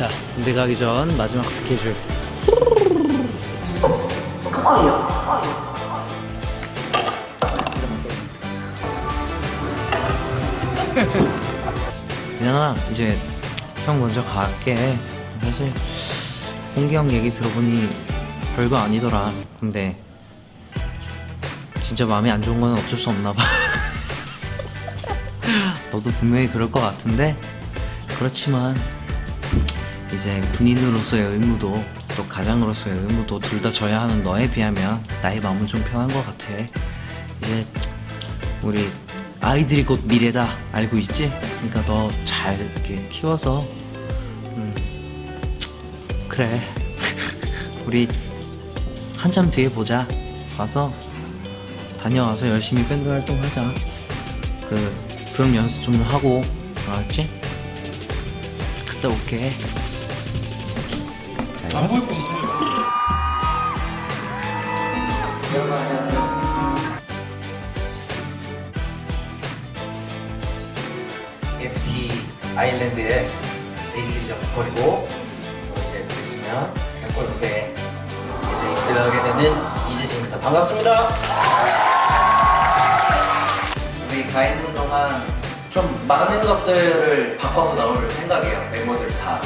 자, 군대 가기 전 마지막 스케줄. 민영아, 이제 형 먼저 갈게. 사실 홍기 형 얘기 들어보니 별거 아니더라. 근데 진짜 마음에 안 좋은 건 어쩔 수 없나 봐. 너도 분명히 그럴 것 같은데 그렇지만 이제 군인으로서의 의무도 또 가장으로서의 의무도 둘 다 져야 하는 너에 비하면 나의 마음은 좀 편한 것 같아. 이제 우리 아이들이 곧 미래다 알고 있지? 그러니까 너 잘 이렇게 키워서 음, 그래 우리 한참 뒤에 보자. 가서 다녀와서 열심히 밴드 활동하자. 그 드럼 연습 좀 하고 알았지? 갔다 올게. 여러분 안녕하세요. FT 아일랜드의 보컬이고 또 이제 곧 있으면 백골 무대에 이제 입대하게 되는 이재진입니다. 반갑습니다. 우리 가 있는 동안 좀 많은 것들을 바꿔서 나올 생각이에요. 멤버들 다.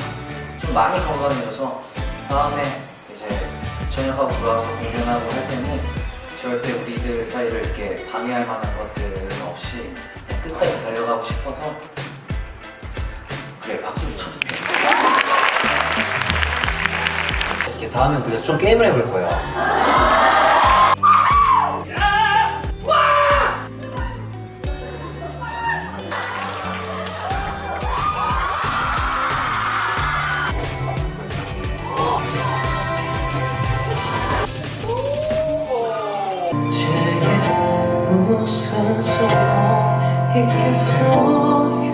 좀 많이 건강해져서 다음에 이제 저녁하고 돌아와서 공연하고 할 때는 절대 우리들 사이를 이렇게 방해할 만한 것들은 없이 끝까지 달려가고 싶어서 그래 박수를 쳐줄게. 이렇게 다음에 우리가 좀 게임을 해볼 거예요. 무슨 소용 있겠어요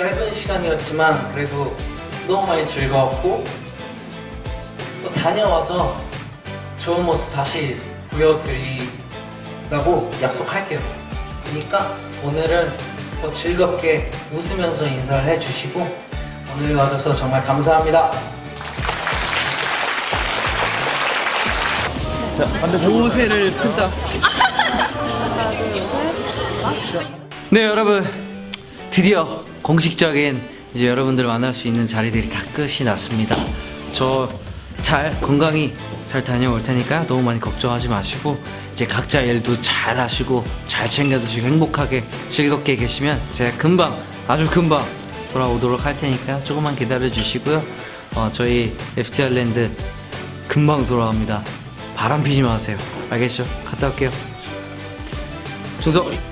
짧은 시간이었지만 그래도 너무 많이 즐거웠고 또 다녀와서 좋은 모습 다시 보여드리라고 약속할게요. 그러니까 오늘은 더 즐겁게 웃으면서 인사를 해주시고 오늘 와줘서 정말 감사합니다. 모세를 푼다. 네 여러분 드디어 공식적인 이제 여러분들 만날 수 있는 자리들이 다 끝이 났습니다. 저 잘 건강히 잘 다녀올 테니까 너무 많이 걱정하지 마시고 이제 각자 일도 잘 하시고 잘 챙겨 드시고 행복하게 즐겁게 계시면 제가 금방 아주 금방 돌아오도록 할 테니까 조금만 기다려 주시고요. 어, 저희 FT 아일랜드 금방 돌아옵니다. 바람 피지 마세요. 알겠죠? 갔다 올게요. 충성!